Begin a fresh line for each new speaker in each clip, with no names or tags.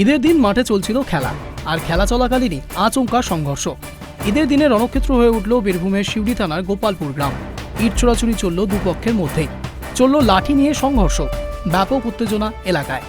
ঈদের দিন মাঠে চলছিল খেলা, আর খেলা চলাকালীনই আচমকা সংঘর্ষ। ঈদের দিনে রণক্ষেত্র হয়ে উঠল বীরভূমের শিউড়ি থানার গোপালপুর গ্রাম। ইট ছোড়াছুড়ি চলল দুপক্ষের মধ্যে চলল লাঠি নিয়ে সংঘর্ষ, ব্যাপক উত্তেজনা এলাকায়।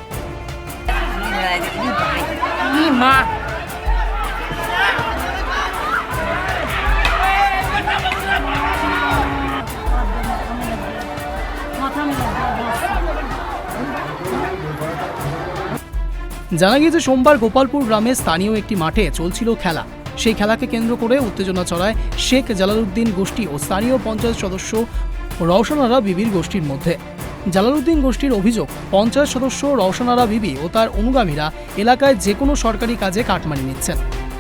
জানা গিয়েছে, সোমবার গোপালপুর গ্রামের স্থানীয় একটি মাঠে চলছিল খেলা। সেই খেলাকে কেন্দ্র করে উত্তেজনা ছড়ায় শেখ জালালউদ্দিন গোষ্ঠী ও স্থানীয় পঞ্চায়েত সদস্য রওশনারা বিবির গোষ্ঠীর মধ্যে। জালালউদ্দিন গোষ্ঠীর অভিযোগ, পঞ্চায়েত সদস্য রওশনারা বিবি ও তার অনুগামীরা এলাকায় যে কোনো সরকারি কাজে কাটমানি নিচ্ছেন।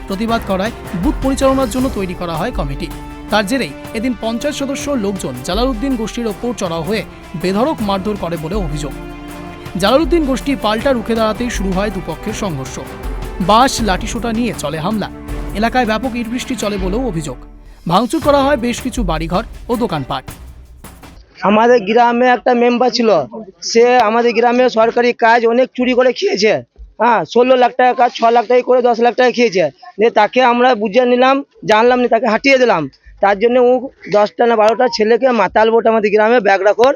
প্রতিবাদ করায় বুথ পরিচালনার জন্য তৈরি করা হয় কমিটি। তার জেরেই এদিন পঞ্চায়েত সদস্য লোকজন জালালউদ্দিন গোষ্ঠীর ওপর চড়াও হয়ে বেধড়ক মারধর করে বলে অভিযোগ। জালালউদ্দিন গোষ্ঠী পাল্টা রুখে দাঁড়াতেই শুরু হয় দুপক্ষের সংঘর্ষ। বাস লাঠিসোঁটা নিয়ে চলে হামলা। এলাকায় ব্যাপক ইটবৃষ্টি চলে বলেও অভিযোগ। ভাঙচুর করা হয় বেশ কিছু বাড়িঘর ও দোকানপাট।
আমাদের গ্রামে একটা মেম্বার ছিল। সে আমাদের গ্রামে সরকারি কাজ অনেক চুরি করে খেয়েছে। হ্যাঁ ষোলো লাখ টাকা কাজ ছ লাখ টাকা করে দশ লাখ টাকা খেয়েছে। দিয়ে তাকে আমরা বুঝে নিলাম জানলাম না তাকে হাঁটিয়ে দিলাম। তার জন্য ও দশটা না বারোটা ছেলেকে মাতাল বোট আমাদের গ্রামে ব্যাগ রাখর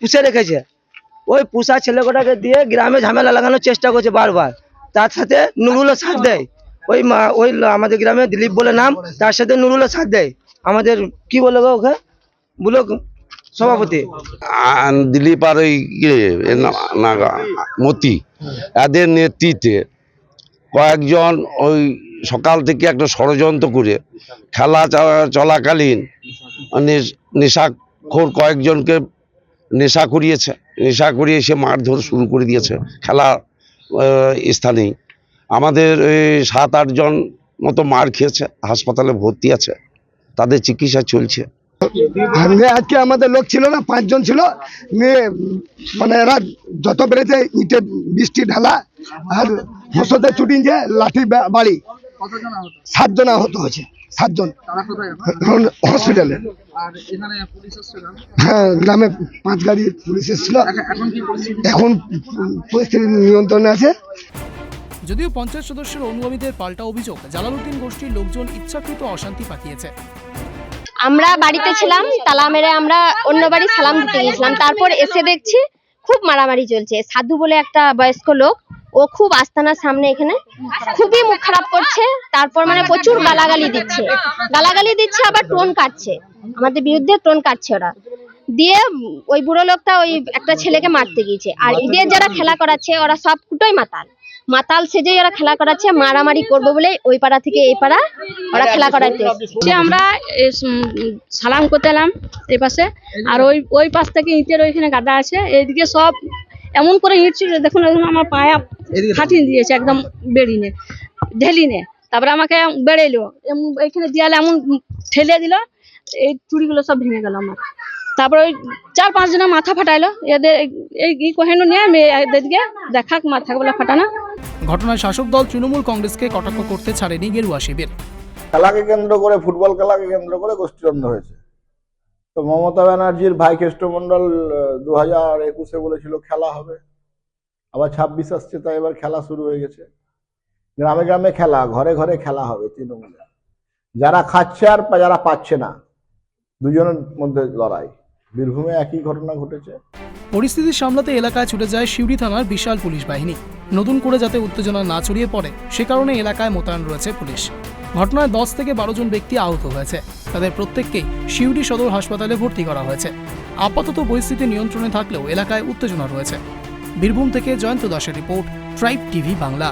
পুষে রেখেছে। ওই পুষা ছেলে কটাকে দিয়ে গ্রামে ঝামেলা লাগানোর চেষ্টা করছে বারবার। তার সাথে নুরুলও সাথ দেয়। ওই মা- ওই আমাদের গ্রামে দিলীপ বলে নাম তার সাথে নুরুলও সাথ দেয়। আমাদের কি বলে গো ওকে? ব্লক সভাপতি।
দিলীপ আর ওই ইয়ে, মতি। এদের নেতৃত্বে কয়েকজন ওই সকাল থেকে একটা ষড়যন্ত্র করে খেলা চলা- চলাকালীন নেশাখোর কয়েকজনকে নেশা করিয়েছে। নেশা করিয়ে সে মারধর শুরু করে দিয়েছে। খেলা স্থানেই আমাদের সাত আটজন মতো মার খেয়েছে, হাসপাতালে ভর্তি আছে। তাদের চিকিৎসা চলছে।
আজকে আমাদের লোক ছিল না পাঁচজন ছিল। মানে এরা যত বেড়েছে ইটে, বৃষ্টি, ঢালা, আর হোসতে ছুটি যে লাঠি বাড়ি। সাতজন আহত হয়েছে। সাতজন। হসপিটালে হ্যাঁ গ্রামে পাঁচ গাড়ি পুলিশ এসেছিল। এখন পরিস্থিতি? নিয়ন্ত্রণে আছে।
যদিও পঞ্চায়েত সদস্যের অনুগামীদের পাল্টা অভিযোগ জালালউদ্দিন গোষ্ঠীর লোকজন ইচ্ছাকৃত অশান্তি পাঠিয়েছে
আমরা বাড়িতে ছিলাম তালা মেরে আমরা অন্য বাড়ি সালাম দিতে গেছিলাম। তারপর এসে দেখছি খুব মারামারি চলছে। সাধু বলে একটা বয়স্ক লোক ও খুব আস্তানার সামনে এখানে খুবই মুখ খারাপ করছে তারপর মানে প্রচুর গালাগালি দিচ্ছে। গালাগালি দিচ্ছে আবার টোন কাটছে। আমাদের বিরুদ্ধে টোন কাটছে ওরা। দিয়ে ওই বুড়ো লোকটা ওই একটা ছেলেকে মারতে গিয়েছে। আর ঈদের যারা খেলা করাচ্ছে ওরা সব কুটোই মাতাল। মাতাল সেজেই ওরা খেলা করাচ্ছে মারামারি করবে বলে ওই পাড়া থেকে এই পাড়া ওরা খেলা করাইতে এসেছে।
সে আমরা সালাম করতে এলাম এই পাশে। আর ওই ওই পাশ থেকে ইটের ওইখানে গাদা আছে। এইদিকে সব এমন করে ইঁট ছিল দেখুন আমার পায়া ফাটিয়ে দিয়েছে একদম বেরিনে ঢেলিনে। তারপরে আমাকে বেড়েলো এমন এইখানে দেয়ালে এমন ঠেলে দিল এই চুড়িগুলো সব ভেঙে গেল আমার। তারপরে ওই চার পাঁচ জনের মাথা ফাটাইলো এদের এই কহেন নিয়ে আমি এদেরকে দেখাক মাথা বলে ফাটানো।
ঘটনায় শাসক দল তৃণমূল কংগ্রেসকে কটাক্ষ করতে ছাড়েনি গেরুয়া শিবির।
খেলাকে কেন্দ্র করে ফুটবল খেলাকে কেন্দ্র করে গোষ্ঠীদ্বন্দ্ব হয়েছে। তো মমতা ব্যানার্জির ভাই কেষ্টমন্ডল দু হাজার একুশে বলেছিল খেলা হবে। আবার ছাব্বিশ আসছে, তাই এবার খেলা শুরু হয়ে গেছে। গ্রামে গ্রামে খেলা, ঘরে ঘরে খেলা হবে তৃণমূলে। যারা খাচ্ছে আর যারা পাচ্ছে না, দুজনের মধ্যে লড়াই। বীরভূমে একই ঘটনা ঘটেছে।
পরিস্থিতি সামলাতে এলাকায় ছুটে যায় শিউড়ি থানার বিশাল পুলিশ বাহিনী। নতুন করে যাতে উত্তেজনা না ছড়িয়ে পড়ে, সে কারণে এলাকায় মোতায়েন রয়েছে পুলিশ। ঘটনায় দশ থেকে বারো জন ব্যক্তি আহত হয়েছে। তাদের প্রত্যেককেই শিউড়ি সদর হাসপাতালে ভর্তি করা হয়েছে। আপাতত পরিস্থিতি নিয়ন্ত্রণে থাকলেও এলাকায় উত্তেজনা রয়েছে। বীরভূম থেকে জয়ন্ত দাসের রিপোর্ট ট্রাইব টিভি বাংলা।